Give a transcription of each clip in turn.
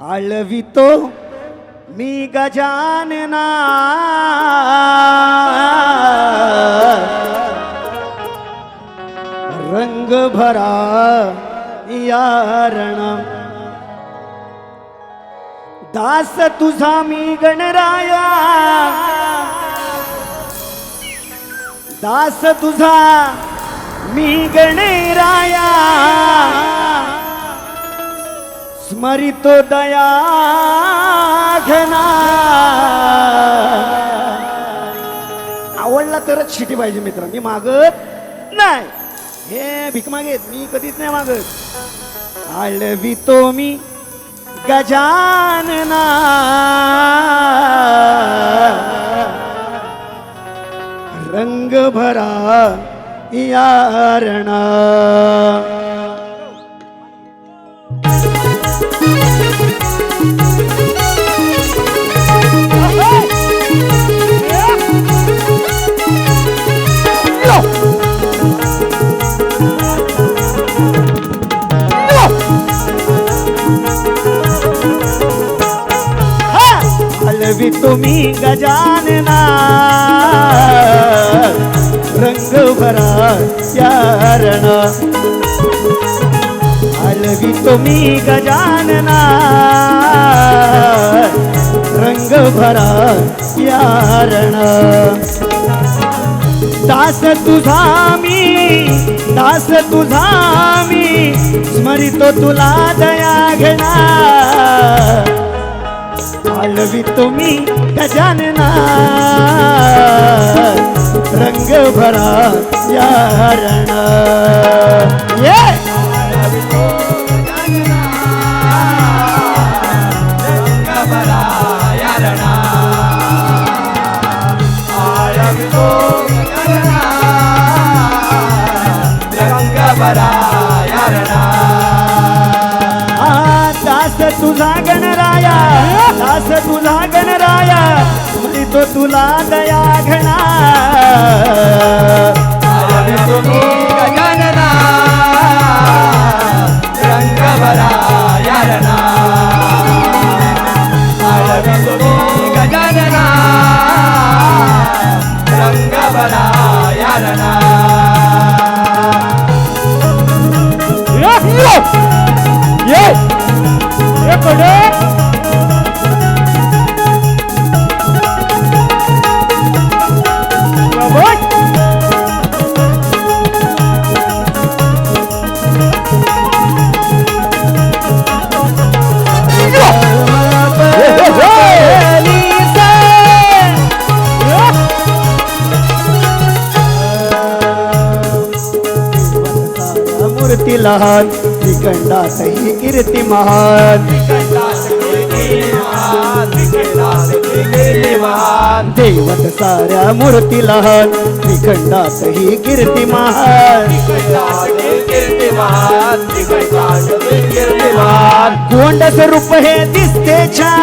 आळवितो मी गजानना रंग भरा यारण दास तुझा मी गणराया. दास तुझा मी गणे. स्मरितो दया घना। आवडला तरच शिटी पाहिजे मित्र मी मागत नाही. हे भीक मागेत. मी कधीच नाही मागत. आळवितो मी गजानना. रंग भरा यारणा. हलवी तुम्ही गजानना. रंग भरा चारण हलवी तुम्ही गजानना. रंग भरा यारण दास तुझा मी दास तुझा मी. स्मरितो तुला दया घेणा आलवी तुम्ही गजानना. रंग भरा यारण दास तुला गणराया तो तुला दया घणा गजानना रंग भरा मूर्ती लहान श्रीखंडासही कीर्ती महान. देवत साऱ्या मूर्ती लहान श्रीखंडासही कीर्ती महान. गोंड रूप हे दिसते छान.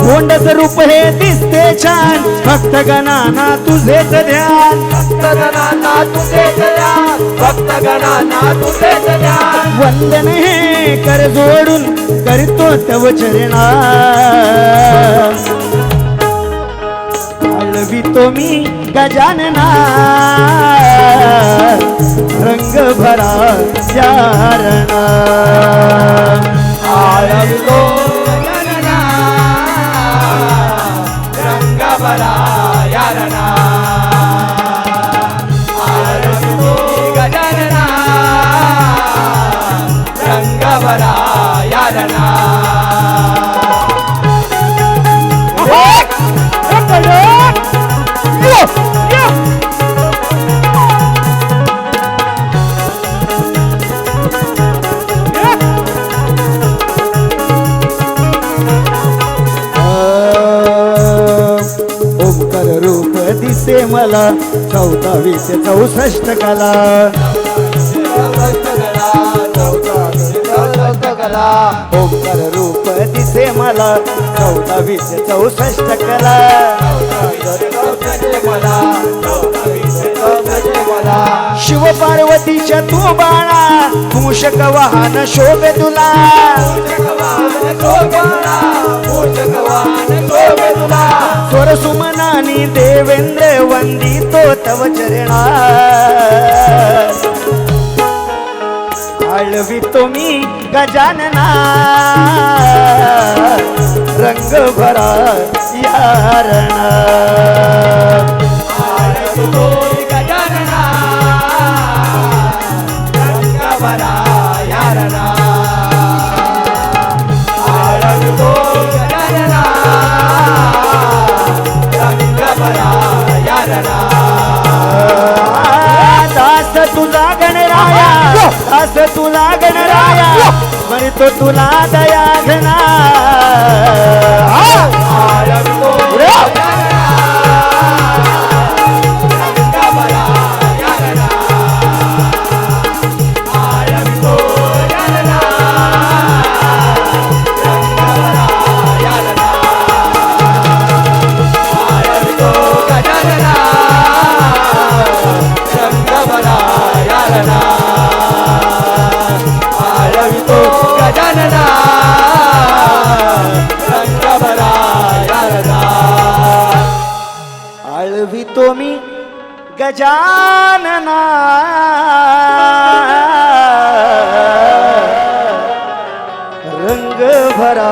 गोंड रूप हे दिसते छान. भक्त गणाना तुझेच ध्यान. भक्तगणांना तुझे ध्यान भक्तगणांना तुझे ध्यान वंदन हे कर जोडून करतो तव चरणा आळवितो मी गजानना रंग भरा चारण रूप दिसे मला चौदावीस चौसष्ट कला. ओंकार रूप दिसे मला. चौदावीस चौसष्ट कला. शिव पार्वतीच्या तू बाळा मूषक वाहन शोभे तुला. स्वर सुमनानी देवेंद्र वंदितो तव चरणा. आळवितो मी गजानना। रंग भरा यारणा तुला दया घेणार गजानना रंगभरा आळवितो मी गजानना। रंग भरा